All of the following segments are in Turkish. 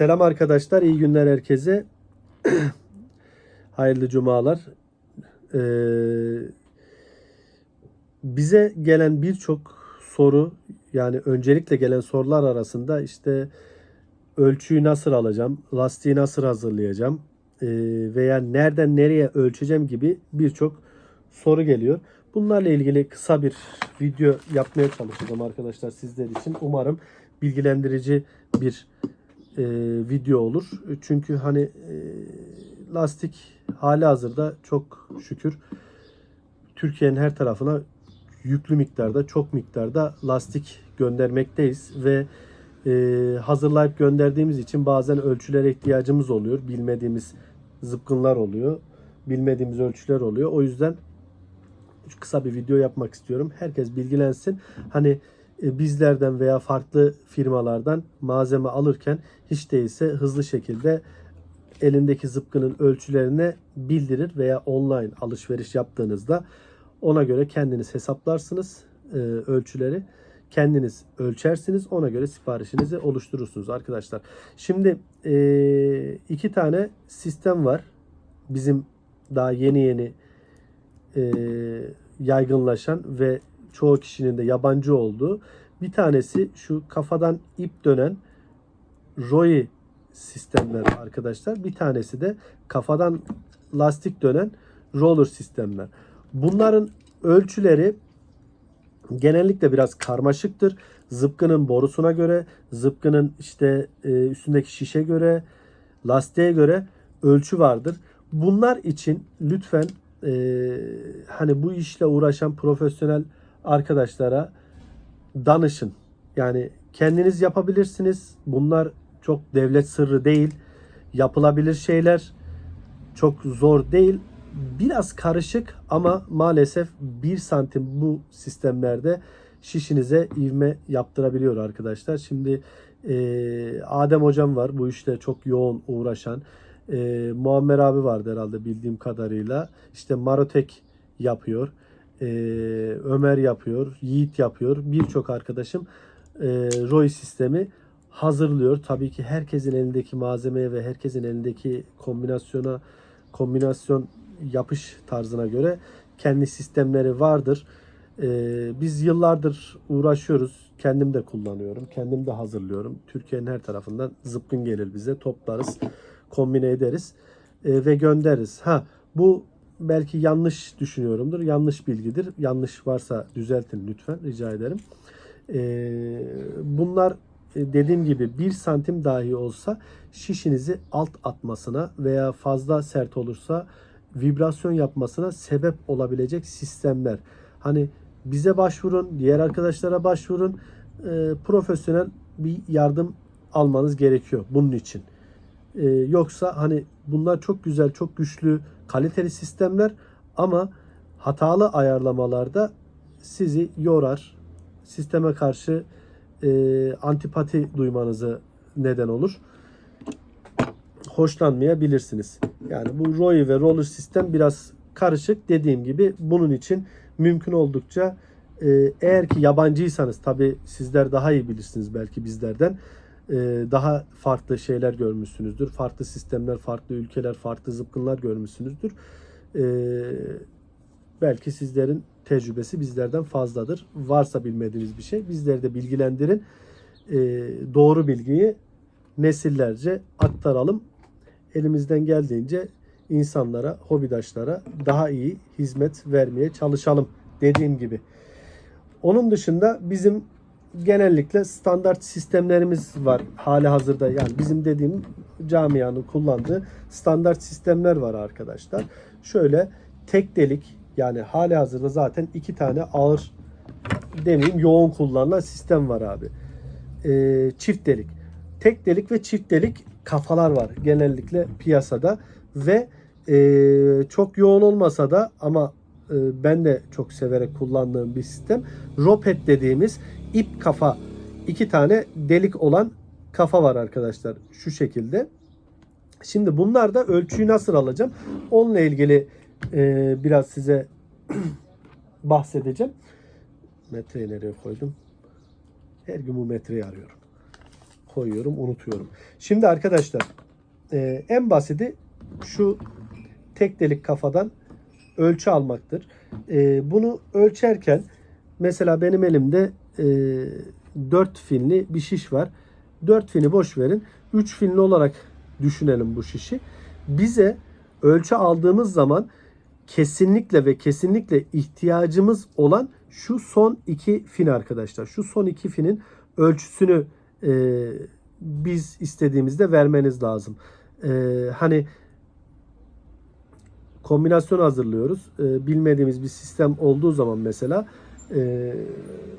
Selam arkadaşlar, iyi günler herkese. Hayırlı cumalar. Ee, bize gelen birçok soru, yani öncelikle gelen sorular arasında işte ölçüyü nasıl alacağım, lastiği nasıl hazırlayacağım ee, veya nereden nereye ölçeceğim gibi birçok soru geliyor. Bunlarla ilgili kısa bir video yapmaya çalışacağım arkadaşlar sizler için. Umarım bilgilendirici bir e, video olur. Çünkü hani e, lastik hali hazırda çok şükür Türkiye'nin her tarafına yüklü miktarda, çok miktarda lastik göndermekteyiz ve e, hazırlayıp gönderdiğimiz için bazen ölçülere ihtiyacımız oluyor. Bilmediğimiz zıpkınlar oluyor. Bilmediğimiz ölçüler oluyor. O yüzden kısa bir video yapmak istiyorum. Herkes bilgilensin. Hani e, bizlerden veya farklı firmalardan malzeme alırken hiç değilse hızlı şekilde elindeki zıpkının ölçülerini bildirir veya online alışveriş yaptığınızda ona göre kendiniz hesaplarsınız e, ölçüleri. Kendiniz ölçersiniz. Ona göre siparişinizi oluşturursunuz arkadaşlar. Şimdi e, iki tane sistem var. Bizim daha yeni yeni e, yaygınlaşan ve çoğu kişinin de yabancı olduğu bir tanesi şu kafadan ip dönen ROI sistemler arkadaşlar. Bir tanesi de kafadan lastik dönen roller sistemler. Bunların ölçüleri genellikle biraz karmaşıktır. Zıpkının borusuna göre, zıpkının işte e, üstündeki şişe göre, lastiğe göre ölçü vardır. Bunlar için lütfen e, hani bu işle uğraşan profesyonel arkadaşlara danışın. Yani kendiniz yapabilirsiniz. Bunlar çok devlet sırrı değil. Yapılabilir şeyler. Çok zor değil. Biraz karışık ama maalesef 1 santim bu sistemlerde şişinize ivme yaptırabiliyor arkadaşlar. Şimdi e, Adem hocam var bu işle çok yoğun uğraşan. E, Muammer abi vardı herhalde bildiğim kadarıyla. İşte Marotek yapıyor. E, Ömer yapıyor. Yiğit yapıyor. Birçok arkadaşım e, ROI sistemi hazırlıyor. Tabii ki herkesin elindeki malzemeye ve herkesin elindeki kombinasyona kombinasyon yapış tarzına göre kendi sistemleri vardır. Ee, biz yıllardır uğraşıyoruz. Kendim de kullanıyorum. Kendim de hazırlıyorum. Türkiye'nin her tarafından zıpkın gelir bize. Toplarız. Kombine ederiz. ee, ve göndeririz. Ha bu belki yanlış düşünüyorumdur. Yanlış bilgidir. Yanlış varsa düzeltin lütfen. Rica ederim. Ee, bunlar e, dediğim gibi 1 santim dahi olsa şişinizi alt atmasına veya fazla sert olursa vibrasyon yapmasına sebep olabilecek sistemler. Hani bize başvurun, diğer arkadaşlara başvurun. E, profesyonel bir yardım almanız gerekiyor bunun için. E, yoksa hani bunlar çok güzel, çok güçlü, kaliteli sistemler ama hatalı ayarlamalarda sizi yorar. Sisteme karşı e, antipati duymanızı neden olur. Hoşlanmayabilirsiniz. Yani bu ROI ve roller sistem biraz karışık. Dediğim gibi bunun için mümkün oldukça e, eğer ki yabancıysanız tabi sizler daha iyi bilirsiniz belki bizlerden. E, daha farklı şeyler görmüşsünüzdür. Farklı sistemler, farklı ülkeler, farklı zıpkınlar görmüşsünüzdür. E, belki sizlerin tecrübesi bizlerden fazladır. Varsa bilmediğiniz bir şey bizleri de bilgilendirin. E, doğru bilgiyi nesillerce aktaralım. Elimizden geldiğince insanlara, hobidaşlara daha iyi hizmet vermeye çalışalım dediğim gibi. Onun dışında bizim genellikle standart sistemlerimiz var hali hazırda. Yani bizim dediğim camianın kullandığı standart sistemler var arkadaşlar. Şöyle tek delik yani hali hazırda zaten iki tane ağır demeyeyim yoğun kullanılan sistem var abi. Ee, çift delik. Tek delik ve çift delik kafalar var genellikle piyasada ve e, çok yoğun olmasa da ama e, ben de çok severek kullandığım bir sistem. Ropet dediğimiz ip kafa iki tane delik olan kafa var arkadaşlar şu şekilde. Şimdi bunlarda ölçüyü nasıl alacağım? Onunla ilgili e, biraz size bahsedeceğim. Metreyi nereye koydum? Her gün bu metreyi arıyorum. koyuyorum, unutuyorum. Şimdi arkadaşlar e, en basiti şu tek delik kafadan ölçü almaktır. E, bunu ölçerken mesela benim elimde e, 4 finli bir şiş var. 4 fini boş verin. 3 finli olarak düşünelim bu şişi. Bize ölçü aldığımız zaman kesinlikle ve kesinlikle ihtiyacımız olan şu son iki fin arkadaşlar. Şu son iki finin ölçüsünü e, biz istediğimizde vermeniz lazım. E, hani kombinasyon hazırlıyoruz. E, bilmediğimiz bir sistem olduğu zaman mesela e,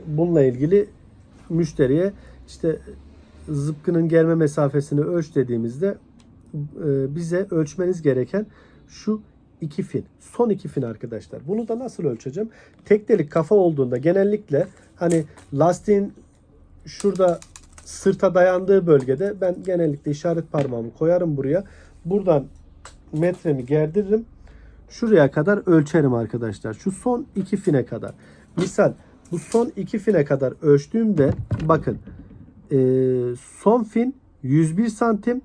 bununla ilgili müşteriye işte zıpkının germe mesafesini ölç dediğimizde e, bize ölçmeniz gereken şu iki fin. Son iki fin arkadaşlar. Bunu da nasıl ölçeceğim? Tek delik kafa olduğunda genellikle hani lastiğin şurada sırta dayandığı bölgede ben genellikle işaret parmağımı koyarım buraya. Buradan metremi gerdiririm. Şuraya kadar ölçerim arkadaşlar. Şu son iki fine kadar. Misal bu son iki fine kadar ölçtüğümde bakın ee, son fin 101 santim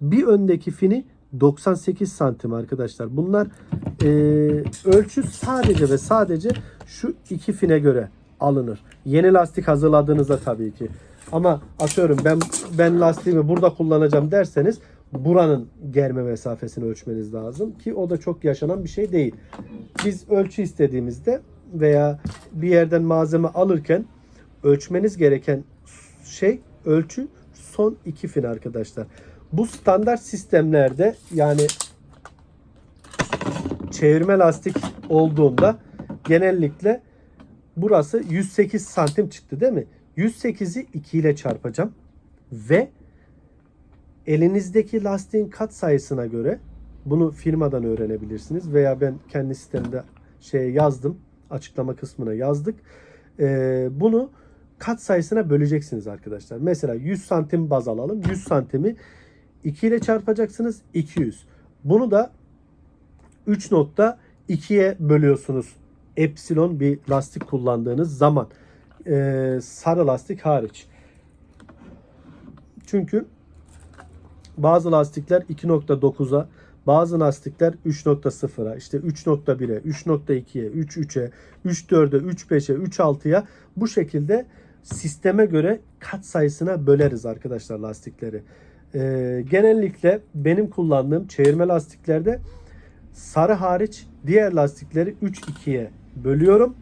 bir öndeki fini 98 santim arkadaşlar. Bunlar e, ölçü sadece ve sadece şu iki fine göre alınır. Yeni lastik hazırladığınızda tabii ki. Ama atıyorum ben ben lastiğimi burada kullanacağım derseniz buranın germe mesafesini ölçmeniz lazım ki o da çok yaşanan bir şey değil. Biz ölçü istediğimizde veya bir yerden malzeme alırken ölçmeniz gereken şey ölçü son iki fin arkadaşlar. Bu standart sistemlerde yani çevirme lastik olduğunda genellikle burası 108 santim çıktı değil mi? 108'i 2 ile çarpacağım ve elinizdeki lastiğin kat sayısına göre bunu firmadan öğrenebilirsiniz veya ben kendi sistemde şeye yazdım açıklama kısmına yazdık. Ee, bunu kat sayısına böleceksiniz arkadaşlar. Mesela 100 santim baz alalım. 100 santimi 2 ile çarpacaksınız 200. Bunu da 3.2'ye bölüyorsunuz. Epsilon bir lastik kullandığınız zaman. Ee, sarı lastik hariç. Çünkü bazı lastikler 2.9'a bazı lastikler 3.0'a, işte 3.1'e, 3.2'ye, 3.3'e, 3.4'e, 3.5'e, 3.6'ya bu şekilde sisteme göre kat sayısına böleriz arkadaşlar lastikleri. Ee, genellikle benim kullandığım çevirme lastiklerde sarı hariç diğer lastikleri 3-2'ye bölüyorum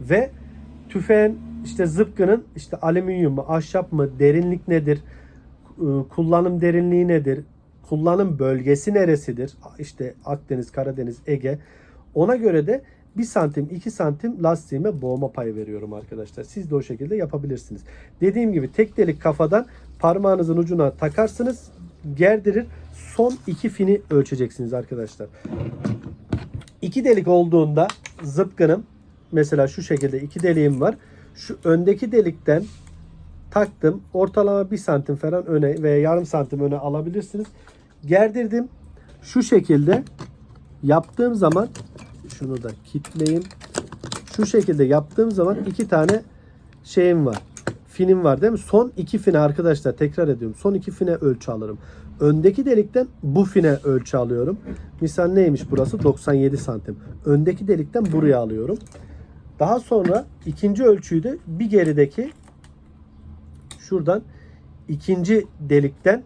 ve tüfeğin işte zıpkının işte alüminyum mu ahşap mı derinlik nedir e, kullanım derinliği nedir kullanım bölgesi neresidir işte Akdeniz Karadeniz Ege ona göre de 1 santim 2 santim lastiğime boğma payı veriyorum arkadaşlar. Siz de o şekilde yapabilirsiniz. Dediğim gibi tek delik kafadan parmağınızın ucuna takarsınız gerdirir son iki fini ölçeceksiniz arkadaşlar. İki delik olduğunda zıpkınım mesela şu şekilde iki deliğim var. Şu öndeki delikten taktım. Ortalama bir santim falan öne veya yarım santim öne alabilirsiniz. Gerdirdim. Şu şekilde yaptığım zaman şunu da kitleyeyim. Şu şekilde yaptığım zaman iki tane şeyim var. Finim var değil mi? Son iki fine arkadaşlar tekrar ediyorum. Son iki fine ölçü alırım. Öndeki delikten bu fine ölçü alıyorum. Misal neymiş burası? 97 santim. Öndeki delikten buraya alıyorum. Daha sonra ikinci ölçüyü de bir gerideki şuradan ikinci delikten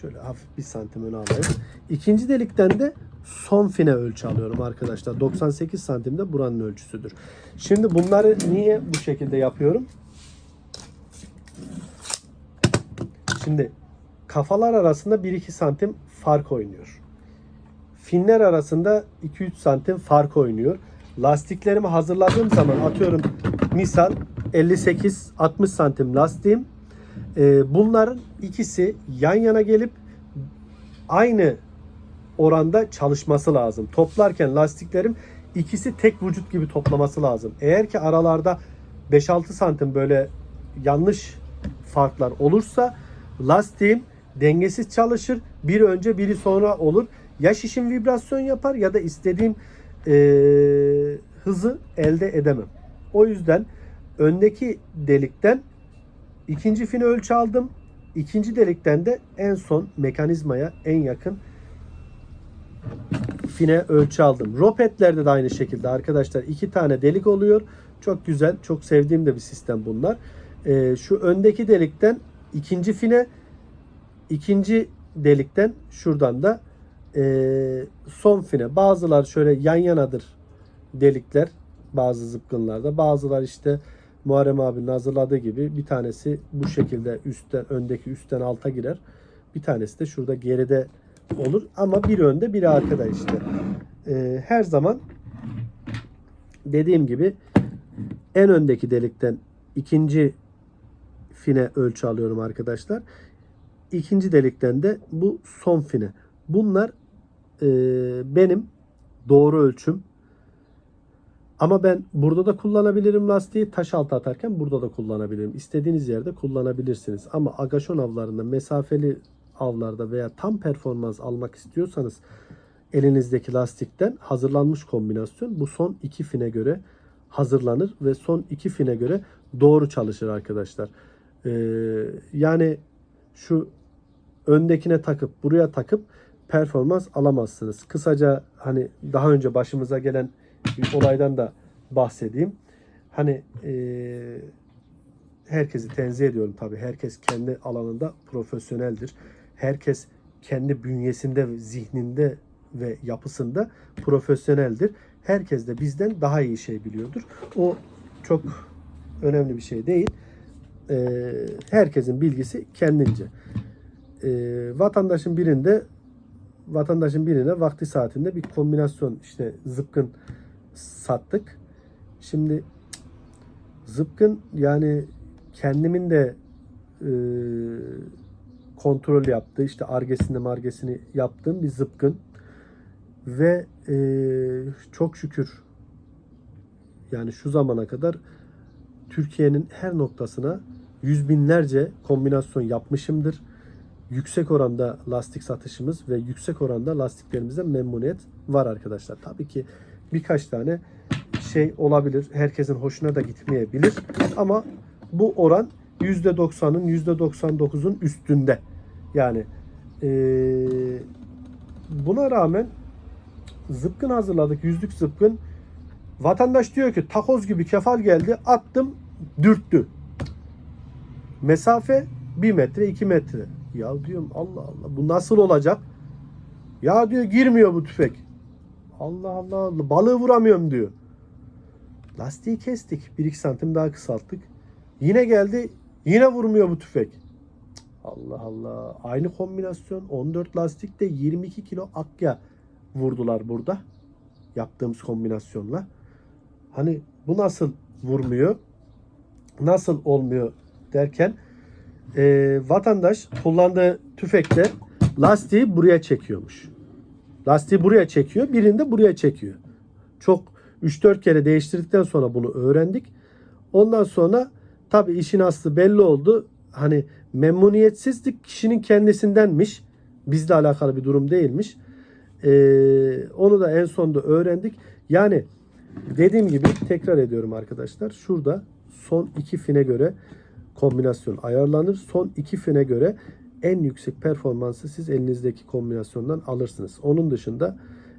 şöyle hafif bir santim öne alayım. İkinci delikten de son fine ölçü alıyorum arkadaşlar. 98 santimde buranın ölçüsüdür. Şimdi bunları niye bu şekilde yapıyorum? Şimdi kafalar arasında 1-2 santim fark oynuyor. Finler arasında 2-3 santim fark oynuyor. Lastiklerimi hazırladığım zaman atıyorum misal 58-60 santim lastiğim. Ee, bunların ikisi yan yana gelip aynı oranda çalışması lazım. Toplarken lastiklerim ikisi tek vücut gibi toplaması lazım. Eğer ki aralarda 5-6 santim böyle yanlış farklar olursa lastiğim dengesiz çalışır. Biri önce biri sonra olur. Ya şişim vibrasyon yapar ya da istediğim e, hızı elde edemem. O yüzden öndeki delikten ikinci fini ölçü aldım. ikinci delikten de en son mekanizmaya en yakın fine ölçü aldım. Ropetlerde de aynı şekilde arkadaşlar iki tane delik oluyor. Çok güzel, çok sevdiğim de bir sistem bunlar. Ee, şu öndeki delikten ikinci fine, ikinci delikten şuradan da ee, son fine. Bazılar şöyle yan yanadır delikler bazı zıpkınlarda. Bazılar işte Muharrem abinin hazırladığı gibi bir tanesi bu şekilde üstten öndeki üstten alta girer. Bir tanesi de şurada geride olur ama bir önde biri arkada işte. Ee, her zaman dediğim gibi en öndeki delikten ikinci fine ölçü alıyorum arkadaşlar. İkinci delikten de bu son fine. Bunlar e, benim doğru ölçüm. Ama ben burada da kullanabilirim lastiği. Taş altı atarken burada da kullanabilirim. İstediğiniz yerde kullanabilirsiniz. Ama agaşon avlarında, mesafeli avlarda veya tam performans almak istiyorsanız elinizdeki lastikten hazırlanmış kombinasyon bu son iki fine göre hazırlanır ve son iki fine göre doğru çalışır arkadaşlar. Ee, yani şu öndekine takıp buraya takıp performans alamazsınız. Kısaca hani daha önce başımıza gelen bir olaydan da bahsedeyim. Hani eee, herkesi tenzih ediyorum tabii. Herkes kendi alanında profesyoneldir. Herkes kendi bünyesinde, zihninde ve yapısında profesyoneldir. Herkes de bizden daha iyi şey biliyordur. O çok önemli bir şey değil. Eee, herkesin bilgisi kendince. Eee, vatandaşın birinde vatandaşın birine vakti saatinde bir kombinasyon işte zıpkın sattık. Şimdi zıpkın yani kendimin de e, kontrol yaptığı işte argesini margesini yaptığım bir zıpkın ve e, çok şükür yani şu zamana kadar Türkiye'nin her noktasına yüz binlerce kombinasyon yapmışımdır. Yüksek oranda lastik satışımız ve yüksek oranda lastiklerimizden memnuniyet var arkadaşlar. Tabii ki birkaç tane şey olabilir. Herkesin hoşuna da gitmeyebilir. Ama bu oran %90'ın %99'un üstünde. Yani eee, buna rağmen zıpkın hazırladık. Yüzlük zıpkın. Vatandaş diyor ki takoz gibi kefal geldi. Attım dürttü. Mesafe 1 metre 2 metre. Ya diyorum Allah Allah bu nasıl olacak? Ya diyor girmiyor bu tüfek. Allah Allah balığı vuramıyorum diyor. Lastiği kestik. 1-2 santim daha kısalttık. Yine geldi. Yine vurmuyor bu tüfek. Allah Allah. Aynı kombinasyon. 14 lastikte 22 kilo akya vurdular burada. Yaptığımız kombinasyonla. Hani bu nasıl vurmuyor? Nasıl olmuyor derken e, vatandaş kullandığı tüfekte lastiği buraya çekiyormuş. Lastiği buraya çekiyor. Birinde buraya çekiyor. Çok 3-4 kere değiştirdikten sonra bunu öğrendik. Ondan sonra tabii işin aslı belli oldu. Hani memnuniyetsizlik kişinin kendisindenmiş. Bizle alakalı bir durum değilmiş. Ee, onu da en sonunda öğrendik. Yani dediğim gibi tekrar ediyorum arkadaşlar. Şurada son iki fine göre kombinasyon ayarlanır. Son iki fine göre en yüksek performansı siz elinizdeki kombinasyondan alırsınız. Onun dışında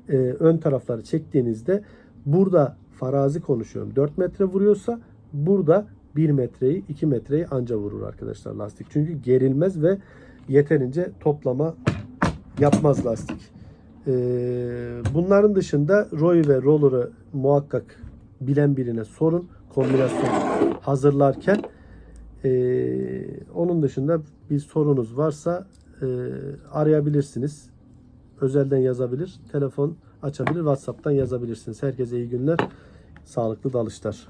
e, ön tarafları çektiğinizde burada farazi konuşuyorum. 4 metre vuruyorsa burada 1 metreyi 2 metreyi anca vurur arkadaşlar lastik. Çünkü gerilmez ve yeterince toplama yapmaz lastik. E, bunların dışında Roy ve Roller'ı muhakkak bilen birine sorun. Kombinasyon hazırlarken ee, onun dışında bir sorunuz varsa e, arayabilirsiniz. Özelden yazabilir, telefon açabilir, WhatsApp'tan yazabilirsiniz. Herkese iyi günler, sağlıklı dalışlar.